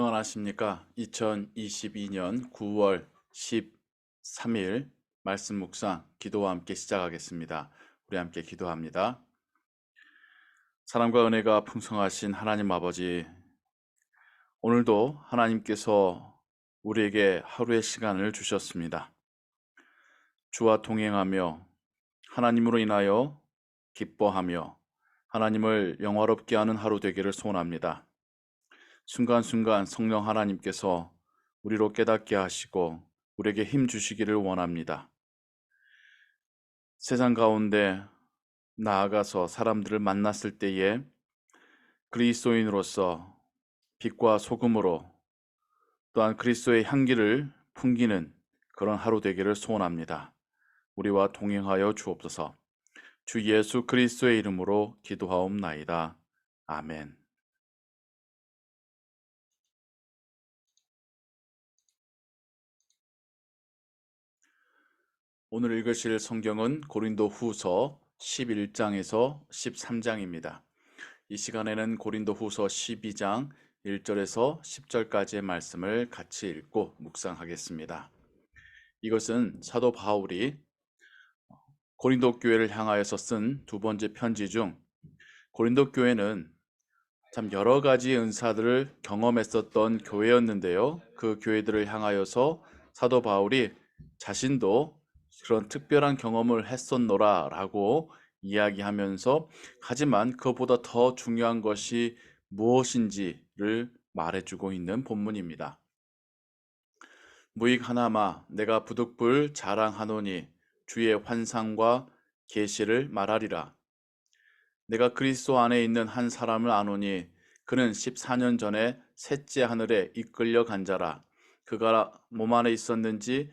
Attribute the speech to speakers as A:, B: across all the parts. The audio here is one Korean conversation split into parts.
A: 평안하십니까? 2022년 9월 13일 말씀 묵상 기도와 함께 시작하겠습니다. 우리 함께 기도합니다. 사랑과 은혜가 풍성하신 하나님 아버지, 오늘도 하나님께서 우리에게 하루의 시간을 주셨습니다. 주와 동행하며 하나님으로 인하여 기뻐하며 하나님을 영화롭게 하는 하루 되기를 소원합니다. 순간순간 성령 하나님께서 우리로 깨닫게 하시고 우리에게 힘 주시기를 원합니다. 세상 가운데 나아가서 사람들을 만났을 때에 그리스도인으로서 빛과 소금으로 또한 그리스도의 향기를 풍기는 그런 하루 되기를 소원합니다. 우리와 동행하여 주옵소서. 주 예수 그리스도의 이름으로 기도하옵나이다. 아멘. 오늘 읽으실 성경은 고린도 후서 11장에서 13장입니다. 이 시간에는 고린도 후서 12장 1절에서 10절까지의 말씀을 같이 읽고 묵상하겠습니다. 이것은 사도 바울이 고린도 교회를 향하여서 쓴 두 번째 편지 중 고린도 교회는 참 여러 가지 은사들을 경험했었던 교회였는데요. 그 교회들을 향하여서 사도 바울이 자신도 그런 특별한 경험을 했었노라 라고 이야기하면서 하지만 그보다 더 중요한 것이 무엇인지를 말해주고 있는 본문입니다. 무익 하나마 내가 부득불 자랑하노니 주의 환상과 계시를 말하리라. 내가 그리스도 안에 있는 한 사람을 아노니 그는 14년 전에 셋째 하늘에 이끌려 간 자라. 그가 몸 안에 있었는지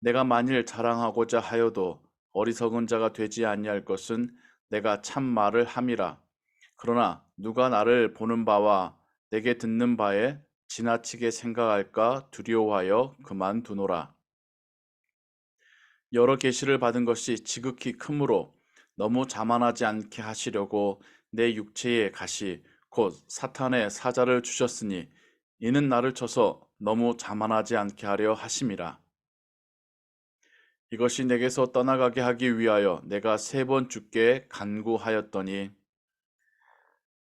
A: 내가 만일 자랑하고자 하여도 어리석은 자가 되지 아니할 것은 내가 참 말을 함이라. 그러나 누가 나를 보는 바와 내게 듣는 바에 지나치게 생각할까 두려워하여 그만두노라. 여러 계시를 받은 것이 지극히 크므로 너무 자만하지 않게 하시려고 내 육체에 가시 곧 사탄의 사자를 주셨으니 이는 나를 쳐서 너무 자만하지 않게 하려 하심이라. 이것이 내게서 떠나가게 하기 위하여 내가 세 번 주께 간구하였더니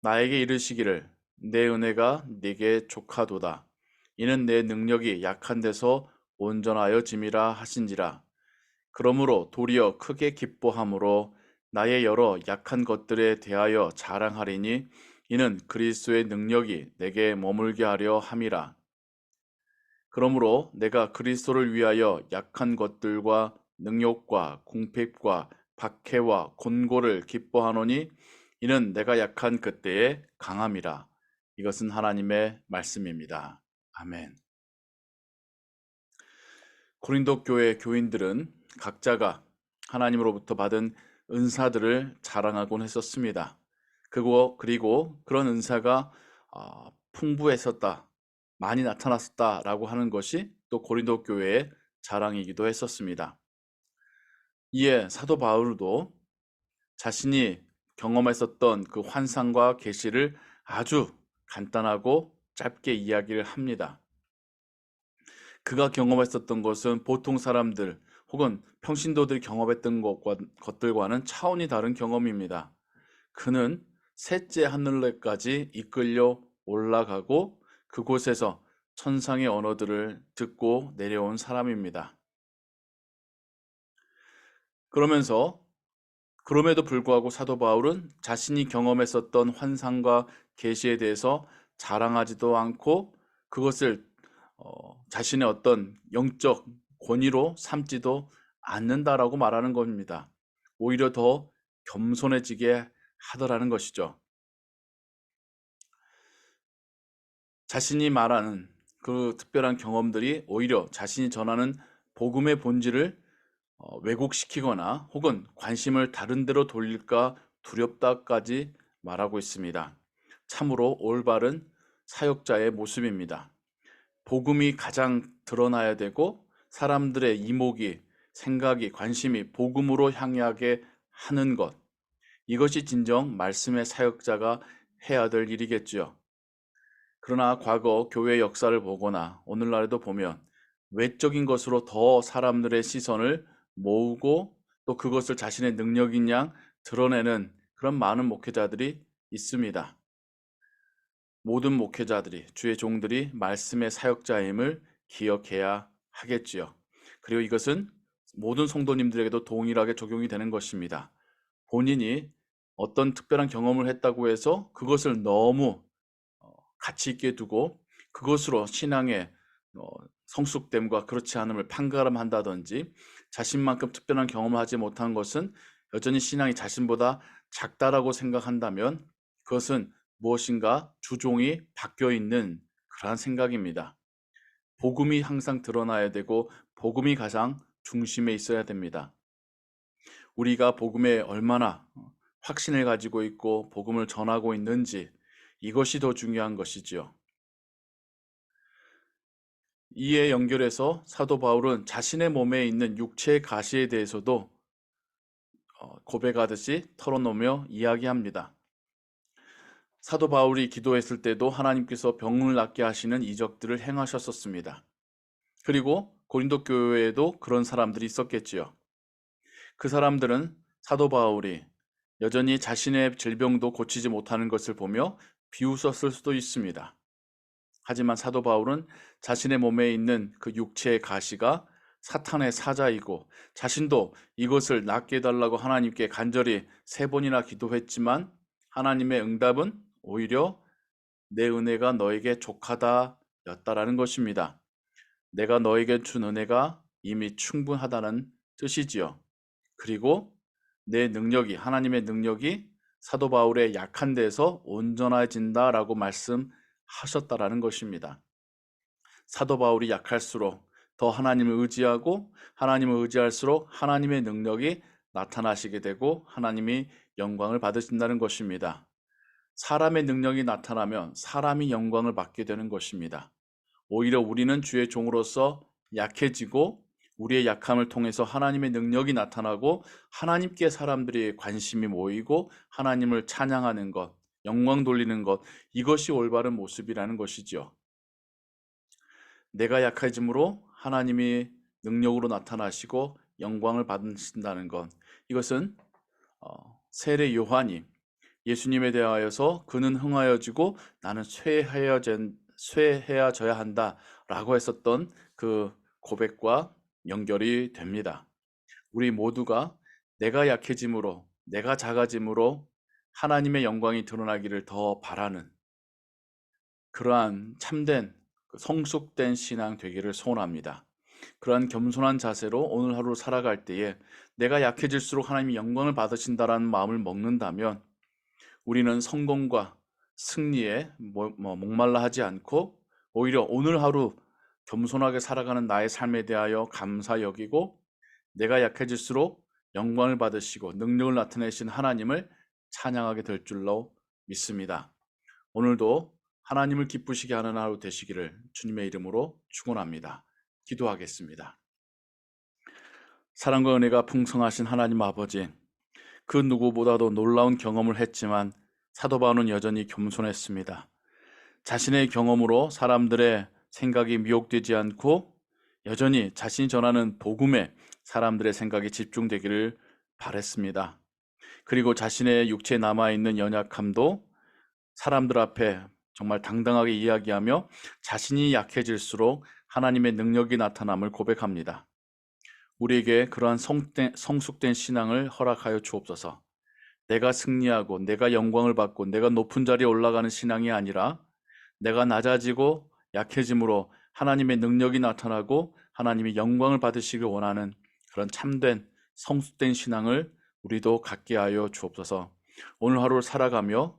A: 나에게 이르시기를 내 은혜가 네게 족하도다. 이는 내 능력이 약한 데서 온전하여 짐이라 하신지라. 그러므로 도리어 크게 기뻐함으로 나의 여러 약한 것들에 대하여 자랑하리니 이는 그리스도의 능력이 내게 머물게 하려 함이라. 그러므로 내가 그리스도를 위하여 약한 것들과 능욕과 궁핍과 박해와 곤고를 기뻐하노니 이는 내가 약한 그때의 강함이라. 이것은 하나님의 말씀입니다. 아멘. 고린도 교회 교인들은 각자가 하나님으로부터 받은 은사들을 자랑하곤 했었습니다. 그리고, 그리고 그런 은사가 어, 풍부했었다. 많이 나타났었다라고 하는 것이 또 고린도 교회의 자랑이기도 했었습니다. 이에 사도 바울도 자신이 경험했었던 그 환상과 계시를 아주 간단하고 짧게 이야기를 합니다. 그가 경험했었던 것은 보통 사람들 혹은 평신도들이 경험했던 것과, 것들과는 차원이 다른 경험입니다. 그는 셋째 하늘에까지 이끌려 올라가고 그곳에서 천상의 언어들을 듣고 내려온 사람입니다. 그러면서 그럼에도 불구하고 사도 바울은 자신이 경험했었던 환상과 계시에 대해서 자랑하지도 않고 그것을 어, 자신의 어떤 영적 권위로 삼지도 않는다라고 말하는 겁니다. 오히려 더 겸손해지게 하더라는 것이죠. 자신이 말하는 그 특별한 경험들이 오히려 자신이 전하는 복음의 본질을 어, 왜곡시키거나 혹은 관심을 다른 데로 돌릴까 두렵다까지 말하고 있습니다. 참으로 올바른 사역자의 모습입니다. 복음이 가장 드러나야 되고 사람들의 이목이 생각이 관심이 복음으로 향하게 하는 것 이것이 진정 말씀의 사역자가 해야 될 일이겠지요. 그러나 과거 교회 역사를 보거나 오늘날에도 보면 외적인 것으로 더 사람들의 시선을 모으고 또 그것을 자신의 능력인 양 드러내는 그런 많은 목회자들이 있습니다. 모든 목회자들이 주의 종들이 말씀의 사역자임을 기억해야 하겠지요. 그리고 이것은 모든 성도님들에게도 동일하게 적용이 되는 것입니다. 본인이 어떤 특별한 경험을 했다고 해서 그것을 너무 어, 가치 있게 두고 그것으로 신앙의 어, 성숙됨과 그렇지 않음을 판가름한다든지 자신만큼 특별한 경험을 하지 못한 것은 여전히 신앙이 자신보다 작다라고 생각한다면 그것은 무엇인가 주종이 바뀌어 있는 그러한 생각입니다. 복음이 항상 드러나야 되고 복음이 가장 중심에 있어야 됩니다. 우리가 복음에 얼마나 확신을 가지고 있고 복음을 전하고 있는지 이것이 더 중요한 것이지요. 이에 연결해서 사도 바울은 자신의 몸에 있는 육체의 가시에 대해서도 어, 고백하듯이 털어놓으며 이야기합니다. 사도 바울이 기도했을 때도 하나님께서 병을 낫게 하시는 이적들을 행하셨었습니다. 그리고 고린도 교회에도 그런 사람들이 있었겠지요. 그 사람들은 사도 바울이 여전히 자신의 질병도 고치지 못하는 것을 보며 비웃었을 수도 있습니다. 하지만 사도 바울은 자신의 몸에 있는 그 육체의 가시가 사탄의 사자이고 자신도 이것을 낫게 해달라고 하나님께 간절히 세 번이나 기도했지만 하나님의 응답은 오히려 내 은혜가 너에게 족하다 였다라는 것입니다. 내가 너에게 준 은혜가 이미 충분하다는 뜻이지요. 그리고 내 능력이 하나님의 능력이 사도 바울의 약한 데서 온전해진다라고 말씀하셨다라는 것입니다. 사도 바울이 약할수록 더 하나님을 의지하고 하나님을 의지할수록 하나님의 능력이 나타나시게 되고 하나님이 영광을 받으신다는 것입니다. 사람의 능력이 나타나면 사람이 영광을 받게 되는 것입니다. 오히려 우리는 주의 종으로서 약해지고 우리의 약함을 통해서 하나님의 능력이 나타나고 하나님께 사람들이 관심이 모이고 하나님을 찬양하는 것, 영광 돌리는 것, 이것이 올바른 모습이라는 것이지요. 내가 약해짐으로 하나님이 능력으로 나타나시고 영광을 받으신다는 것. 이것은 어, 세례 요한이 예수님에 대하여서 그는 흥하여지고 나는 쇠하여진 쇠해야 져야 한다라고 했었던 그 고백과 연결이 됩니다. 우리 모두가 내가 약해짐으로 내가 작아짐으로 하나님의 영광이 드러나기를 더 바라는 그러한 참된 그 성숙된 신앙 되기를 소원합니다. 그러한 겸손한 자세로 오늘 하루 살아갈 때에 내가 약해질수록 하나님이 영광을 받으신다라는 마음을 먹는다면 우리는 성공과 승리에 뭐, 뭐 목말라 하지 않고 오히려 오늘 하루 겸손하게 살아가는 나의 삶에 대하여 감사 여기고 내가 약해질수록 영광을 받으시고 능력을 나타내신 하나님을 찬양하게 될 줄로 믿습니다. 오늘도 하나님을 기쁘시게 하는 하루 되시기를 주님의 이름으로 축원합니다. 기도하겠습니다. 사랑과 은혜가 풍성하신 하나님 아버지, 그 누구보다도 놀라운 경험을 했지만 사도 바울은 여전히 겸손했습니다. 자신의 경험으로 사람들의 생각이 미혹되지 않고 여전히 자신이 전하는 복음에 사람들의 생각이 집중되기를 바랬습니다. 그리고 자신의 육체에 남아있는 연약함도 사람들 앞에 정말 당당하게 이야기하며 자신이 약해질수록 하나님의 능력이 나타남을 고백합니다. 우리에게 그러한 성숙된 신앙을 허락하여 주옵소서. 내가 승리하고 내가 영광을 받고 내가 높은 자리에 올라가는 신앙이 아니라 내가 낮아지고 약해짐으로 하나님의 능력이 나타나고 하나님이 영광을 받으시길 원하는 그런 참된 성숙된 신앙을 우리도 갖게 하여 주옵소서. 오늘 하루를 살아가며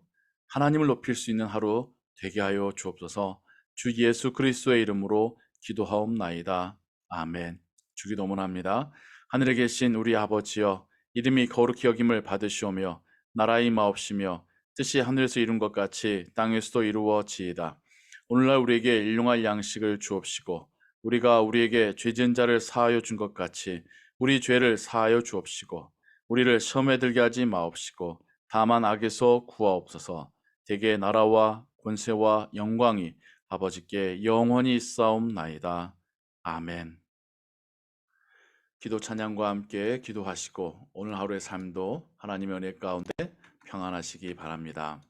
A: 하나님을 높일 수 있는 하루 되게 하여 주옵소서. 주 예수 그리스도의 이름으로 기도하옵나이다. 아멘. 주기도문합니다. 하늘에 계신 우리 아버지여 이름이 거룩히 여김을 받으시오며 나라의 마옵시며 뜻이 하늘에서 이룬 것 같이 땅에서도 이루어지이다. 오늘날 우리에게 일용할 양식을 주옵시고 우리가 우리에게 죄진 자를 사하여 준 것 같이 우리 죄를 사하여 주옵시고 우리를 시험에 들게 하지 마옵시고 다만 악에서 구하옵소서 대개 나라와 권세와 영광이 아버지께 영원히 있사옵나이다. 아멘. 기도 찬양과 함께 기도하시고 오늘 하루의 삶도 하나님의 은혜 가운데 평안하시기 바랍니다.